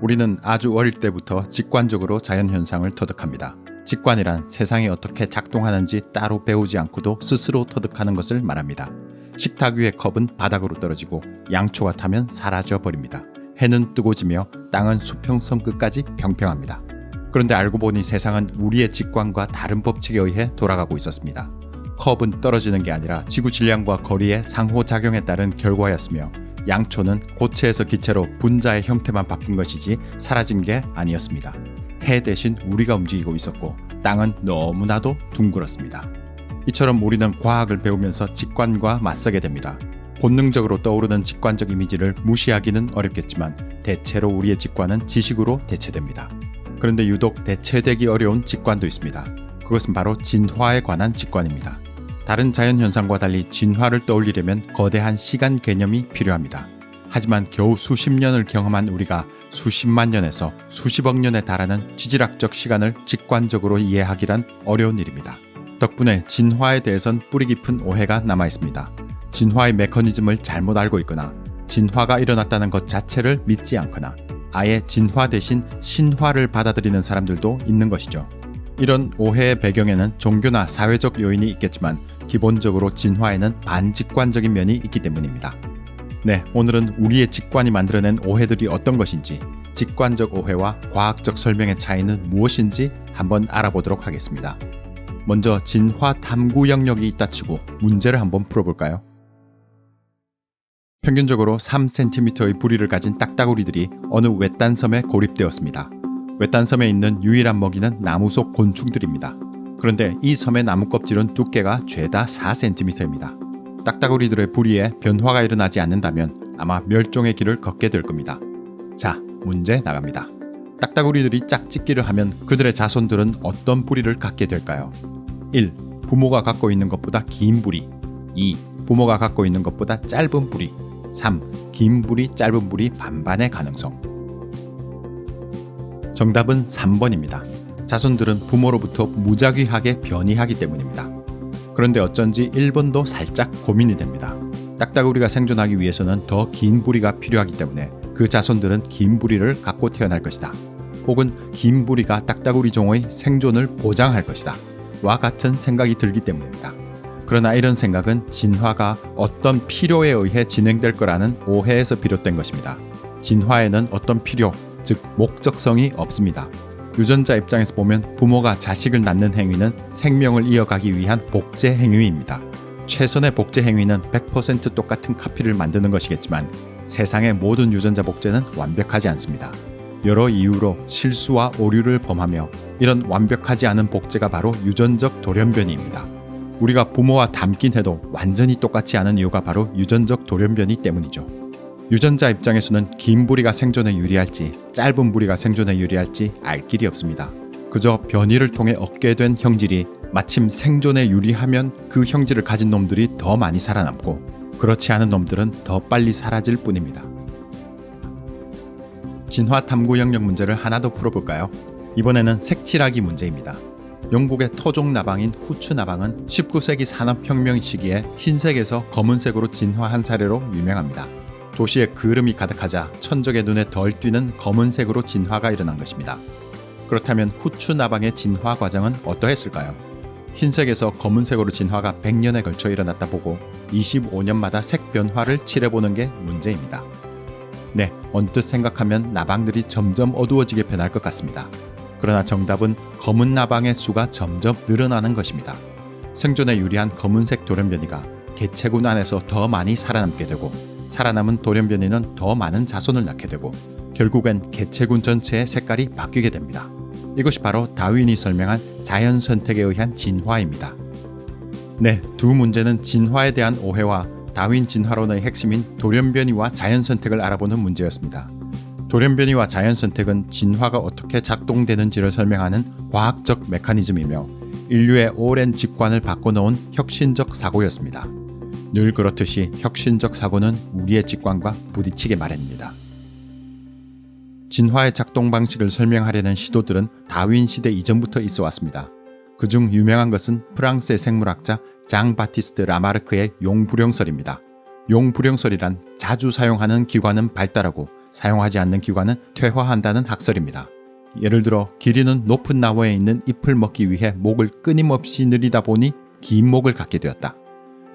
우리는 아주 어릴 때부터 직관적으로 자연현상을 터득합니다. 직관이란 세상이 어떻게 작동하는지 따로 배우지 않고도 스스로 터득하는 것을 말합니다. 식탁 위의 컵은 바닥으로 떨어지고 양초가 타면 사라져 버립니다. 해는 뜨고 지며 땅은 수평선 끝까지 평평합니다. 그런데 알고 보니 세상은 우리의 직관과 다른 법칙에 의해 돌아가고 있었습니다. 컵은 떨어지는 게 아니라 지구 질량과 거리의 상호작용에 따른 결과였으며 양초는 고체에서 기체로 분자의 형태만 바뀐 것이지 사라진 게 아니었습니다. 해 대신 우리가 움직이고 있었고 땅은 너무나도 둥글었습니다. 이처럼 우리는 과학을 배우면서 직관과 맞서게 됩니다. 본능적으로 떠오르는 직관적 이미지를 무시하기는 어렵겠지만 대체로 우리의 직관은 지식으로 대체됩니다. 그런데 유독 대체되기 어려운 직관도 있습니다. 그것은 바로 진화에 관한 직관입니다. 다른 자연 현상과 달리 진화를 떠올리려면 거대한 시간 개념이 필요합니다. 하지만 겨우 수십 년을 경험한 우리가 수십만 년에서 수십억 년에 달하는 지질학적 시간을 직관적으로 이해하기란 어려운 일입니다. 덕분에 진화에 대해선 뿌리 깊은 오해가 남아 있습니다. 진화의 메커니즘을 잘못 알고 있거나 진화가 일어났다는 것 자체를 믿지 않거나 아예 진화 대신 신화를 받아들이는 사람들도 있는 것이죠. 이런 오해의 배경에는 종교나 사회적 요인이 있겠지만 기본적으로 진화에는 반직관적인 면이 있기 때문입니다. 네, 오늘은 우리의 직관이 만들어낸 오해들이 어떤 것인지, 직관적 오해와 과학적 설명의 차이는 무엇인지 한번 알아보도록 하겠습니다. 먼저 진화 탐구 영역이 있다 치고 문제를 한번 풀어볼까요? 평균적으로 3cm의 부리를 가진 딱따구리들이 어느 외딴 섬에 고립되었습니다. 외딴 섬에 있는 유일한 먹이는 나무 속 곤충들입니다. 그런데 이 섬의 나무 껍질은 두께가 죄다 4cm입니다. 딱따구리들의 부리에 변화가 일어나지 않는다면 아마 멸종의 길을 걷게 될 겁니다. 자, 문제 나갑니다. 딱따구리들이 짝짓기를 하면 그들의 자손들은 어떤 부리를 갖게 될까요? 1. 부모가 갖고 있는 것보다 긴 부리 2. 부모가 갖고 있는 것보다 짧은 부리 3. 긴 부리 짧은 부리 반반의 가능성 정답은 3번입니다. 자손들은 부모로부터 무작위하게 변이하기 때문입니다. 그런데 어쩐지 1번도 살짝 고민이 됩니다. 딱따구리가 생존하기 위해서는 더 긴 부리가 필요하기 때문에 그 자손들은 긴 부리를 갖고 태어날 것이다. 혹은 긴 부리가 딱따구리 종의 생존을 보장할 것이다. 와 같은 생각이 들기 때문입니다. 그러나 이런 생각은 진화가 어떤 필요에 의해 진행될 거라는 오해에서 비롯된 것입니다. 진화에는 어떤 필요, 즉 목적성이 없습니다. 유전자 입장에서 보면 부모가 자식을 낳는 행위는 생명을 이어가기 위한 복제 행위입니다. 최선의 복제 행위는 100% 똑같은 카피를 만드는 것이겠지만 세상의 모든 유전자 복제는 완벽하지 않습니다. 여러 이유로 실수와 오류를 범하며 이런 완벽하지 않은 복제가 바로 유전적 돌연변이입니다. 우리가 부모와 닮긴 해도 완전히 똑같지 않은 이유가 바로 유전적 돌연변이 때문이죠. 유전자 입장에서는 긴 부리가 생존에 유리할지 짧은 부리가 생존에 유리할지 알 길이 없습니다. 그저 변이를 통해 얻게 된 형질이 마침 생존에 유리하면 그 형질을 가진 놈들이 더 많이 살아남고 그렇지 않은 놈들은 더 빨리 사라질 뿐입니다. 진화 탐구 영역 문제를 하나 더 풀어볼까요? 이번에는 색칠하기 문제입니다. 영국의 토종 나방인 후추 나방은 19세기 산업혁명 시기에 흰색에서 검은색으로 진화한 사례로 유명합니다. 도시에 그름이 가득하자 천적의 눈에 덜 띄는 검은색으로 진화가 일어난 것입니다. 그렇다면 후추 나방의 진화 과정은 어떠했을까요? 흰색에서 검은색으로 진화가 100년에 걸쳐 일어났다 보고 25년마다 색 변화를 칠해보는 게 문제입니다. 네, 언뜻 생각하면 나방들이 점점 어두워지게 변할 것 같습니다. 그러나 정답은 검은 나방의 수가 점점 늘어나는 것입니다. 생존에 유리한 검은색 돌연변이가 개체군 안에서 더 많이 살아남게 되고 살아남은 돌연변이는 더 많은 자손을 낳게 되고 결국엔 개체군 전체의 색깔이 바뀌게 됩니다. 이것이 바로 다윈이 설명한 자연 선택에 의한 진화입니다. 네, 두 문제는 진화에 대한 오해와 다윈 진화론의 핵심인 돌연변이와 자연 선택을 알아보는 문제였습니다. 돌연변이와 자연 선택은 진화가 어떻게 작동되는지를 설명하는 과학적 메커니즘이며 인류의 오랜 직관을 바꿔놓은 혁신적 사고였습니다. 늘 그렇듯이 혁신적 사고는 우리의 직관과 부딪히게 마련입니다. 진화의 작동 방식을 설명하려는 시도들은 다윈 시대 이전부터 있어 왔습니다. 그중 유명한 것은 프랑스의 생물학자 장 바티스트 라마르크의 용불용설입니다. 용불용설이란 자주 사용하는 기관은 발달하고 사용하지 않는 기관은 퇴화한다는 학설입니다. 예를 들어 길이는 높은 나무에 있는 잎을 먹기 위해 목을 끊임없이 늘리다 보니 긴 목을 갖게 되었다.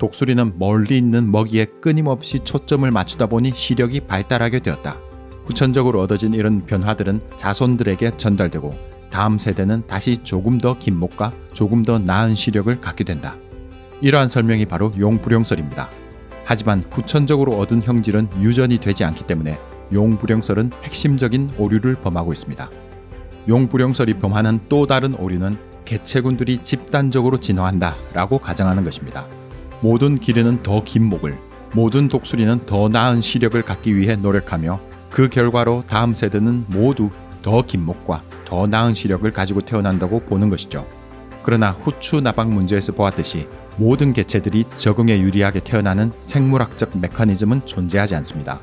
독수리는 멀리 있는 먹이에 끊임없이 초점을 맞추다 보니 시력이 발달하게 되었다. 후천적으로 얻어진 이런 변화들은 자손들에게 전달되고 다음 세대는 다시 조금 더 긴 목과 조금 더 나은 시력을 갖게 된다. 이러한 설명이 바로 용불용설입니다. 하지만 후천적으로 얻은 형질은 유전이 되지 않기 때문에 용불용설은 핵심적인 오류를 범하고 있습니다. 용불용설이 범하는 또 다른 오류는 개체군들이 집단적으로 진화한다 라고 가정하는 것입니다. 모든 기르는 더 긴 목을, 모든 독수리는 더 나은 시력을 갖기 위해 노력하며 그 결과로 다음 세대는 모두 더 긴 목과 더 나은 시력을 가지고 태어난다고 보는 것이죠. 그러나 후추 나방 문제에서 보았듯이 모든 개체들이 적응에 유리하게 태어나는 생물학적 메커니즘은 존재하지 않습니다.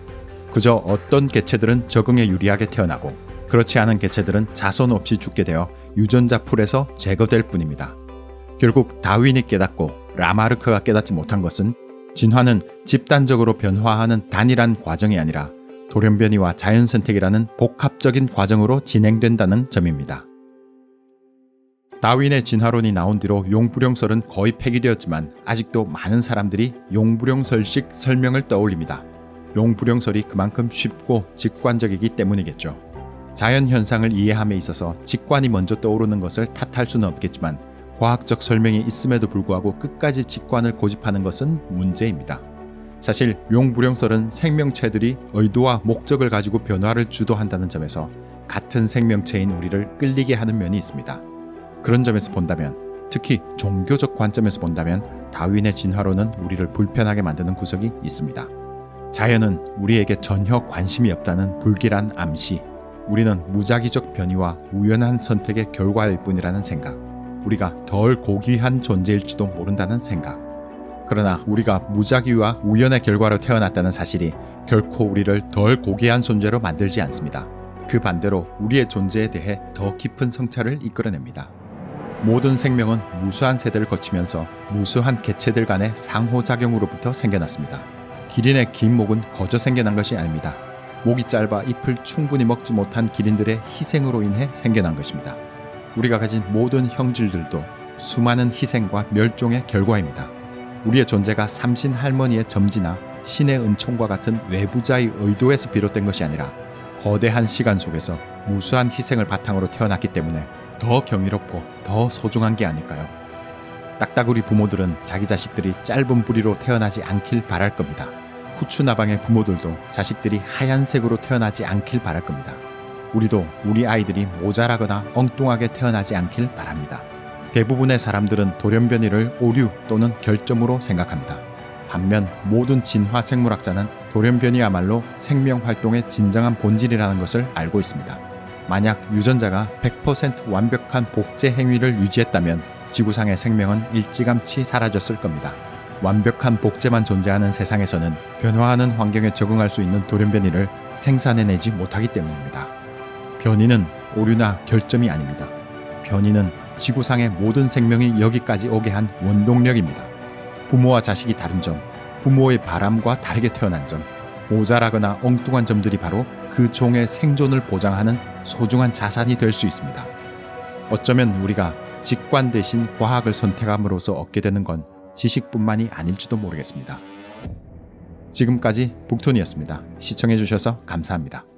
그저 어떤 개체들은 적응에 유리하게 태어나고 그렇지 않은 개체들은 자손 없이 죽게 되어 유전자 풀에서 제거될 뿐입니다. 결국 다윈이 깨닫고 라마르크가 깨닫지 못한 것은 진화는 집단적으로 변화하는 단일한 과정이 아니라 돌연변이와 자연 선택이라는 복합적인 과정으로 진행된다는 점입니다. 다윈의 진화론이 나온 뒤로 용불용설은 거의 폐기되었지만 아직도 많은 사람들이 용불용설식 설명을 떠올립니다. 용불용설이 그만큼 쉽고 직관적이기 때문이겠죠. 자연 현상을 이해함에 있어서 직관이 먼저 떠오르는 것을 탓할 수는 없겠지만 과학적 설명이 있음에도 불구하고 끝까지 직관을 고집하는 것은 문제입니다. 사실 용불용설은 생명체들이 의도와 목적을 가지고 변화를 주도한다는 점에서 같은 생명체인 우리를 끌리게 하는 면이 있습니다. 그런 점에서 본다면 특히 종교적 관점에서 본다면 다윈의 진화론은 우리를 불편하게 만드는 구석이 있습니다. 자연은 우리에게 전혀 관심이 없다는 불길한 암시, 우리는 무작위적 변이와 우연한 선택의 결과일 뿐이라는 생각, 우리가 덜 고귀한 존재일지도 모른다는 생각. 그러나 우리가 무작위와 우연의 결과로 태어났다는 사실이 결코 우리를 덜 고귀한 존재로 만들지 않습니다. 그 반대로 우리의 존재에 대해 더 깊은 성찰을 이끌어냅니다. 모든 생명은 무수한 세대를 거치면서 무수한 개체들 간의 상호작용으로부터 생겨났습니다. 기린의 긴 목은 거저 생겨난 것이 아닙니다. 목이 짧아 잎을 충분히 먹지 못한 기린들의 희생으로 인해 생겨난 것입니다. 우리가 가진 모든 형질들도 수많은 희생과 멸종의 결과입니다. 우리의 존재가 삼신 할머니의 점지나 신의 은총과 같은 외부자의 의도에서 비롯된 것이 아니라 거대한 시간 속에서 무수한 희생을 바탕으로 태어났기 때문에 더 경이롭고 더 소중한 게 아닐까요? 딱따구리 부모들은 자기 자식들이 짧은 뿌리로 태어나지 않길 바랄 겁니다. 후추나방의 부모들도 자식들이 하얀색으로 태어나지 않길 바랄 겁니다. 우리도 우리 아이들이 모자라거나 엉뚱하게 태어나지 않길 바랍니다. 대부분의 사람들은 돌연변이를 오류 또는 결점으로 생각합니다. 반면 모든 진화 생물학자는 돌연변이야말로 생명 활동의 진정한 본질이라는 것을 알고 있습니다. 만약 유전자가 100% 완벽한 복제 행위를 유지했다면 지구상의 생명은 일찌감치 사라졌을 겁니다. 완벽한 복제만 존재하는 세상에서는 변화하는 환경에 적응할 수 있는 돌연변이를 생산해내지 못하기 때문입니다. 변이는 오류나 결점이 아닙니다. 변이는 지구상의 모든 생명이 여기까지 오게 한 원동력입니다. 부모와 자식이 다른 점, 부모의 바람과 다르게 태어난 점, 모자라거나 엉뚱한 점들이 바로 그 종의 생존을 보장하는 소중한 자산이 될 수 있습니다. 어쩌면 우리가 직관 대신 과학을 선택함으로써 얻게 되는 건 지식뿐만이 아닐지도 모르겠습니다. 지금까지 북톤이었습니다. 시청해주셔서 감사합니다.